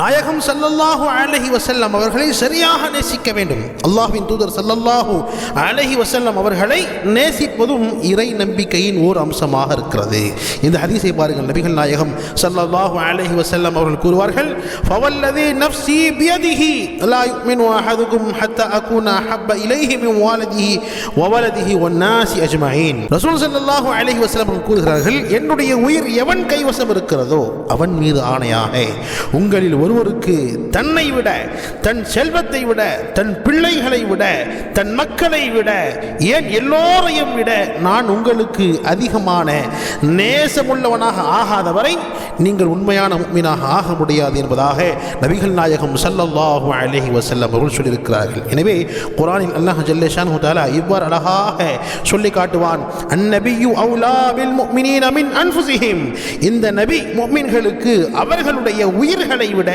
நாயகம் ஸல்லல்லாஹு அலஹி வசல்லம் அவர்களை சரியாக நேசிக்க வேண்டும். அல்லாஹ்வின் தூதர் சல்லல்லாஹு அலஹி வசல்லம் அவர்களை நேசிப்பதும் இறை நம்பிக்கையின் ஓர் அம்சமாக இருக்கிறது. இந்த ஹதீஸை பாருங்கள். நபிகள் நாயகம் ஸல்லல்லாஹு அலஹி வசல்லம் அவர்கள் கூறுவார்கள் ஃபவல்லதி நஃப்ஸி பியதிஹி லா யுமினு அஹதுக்கும் ஹத்தா அகூன ஹப்ப இலைஹி மின் வாலிதிஹி வவலதிஹி வன்னாசி அஜ்மஈன் ரசூல் ஸல்லல்லாஹு அலைஹி வஸல்லம் அவர்கள் கூறுகிறார்கள் என்னுடைய உயிர் எவன் கைவசம் இருக்கிறதோ அவன் மீது ஆணையாக உங்களில் ஒருவருக்கு தன்னை விட தன் செல்வத்தை விட தன் பிள்ளைகளை விட தன் மக்களை விட ஏன் எல்லோரையும் விட நான் உங்களுக்கு அதிகமான நேசமுள்ளவனாக ஆகாதவரை நீங்கள் உண்மையான மீனாக ஆக முடியாது என்பதாக நபிகள் நாயகம் ஸல்லல்லாஹு அலஹி வசல்லம் அவர்கள் சொல்லியிருக்கிறார்கள். எனவே குரானில் அல்லாஹ் ஜல்லேஷான் தாலா இவ்வாறு அழகாக சொல்லி காட்டுவான் அந்நபியு அவுலா பில் முஃமினீன மின் இந்த நபி முக்மின்களுக்கு அவர்களுடைய உயிர்களை விட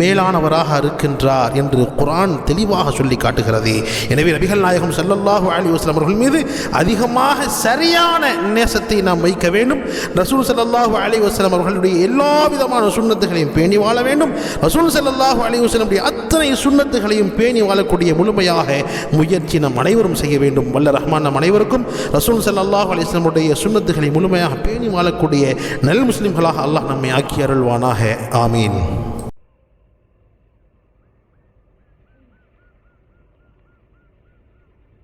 மேலானவராக இருக்கின்றார் என்று குரான் தெளிவாக சொல்லி காட்டுகிறது. எனவே நபிகள் நாயகம் சல்லல்லாஹு அலி வஸல்லம் அவர்கள் மீது அதிகமாக சரியான நேசத்தை நாம் வைக்க வேண்டும். ரசூல் ஸல்லல்லாஹு அலி வஸல்லம் அவர்களுடைய எல்லா விதமான சுண்ணத்துகளையும் பேணி வாழ வேண்டும். ரசூல் ஸல்லல்லாஹு அலி வஸ்லமுடைய அத்தனை சுண்ணத்துகளையும் பேணி வாழக்கூடிய முழுமையாக முயற்சி நம் அனைவரும் செய்ய வேண்டும். வல்ல ரஹ்மான் நம் அனைவருக்கும் ரசூல் ஸல்லல்லாஹு அலைஹி வஸல்லமுடைய முழுமையாக பேணி வாழக்கூடிய நல் முஸ்லிம்களாக அல்லாஹ் நம்மை ஆக்கி அருள்வானாக. ஆமீன்.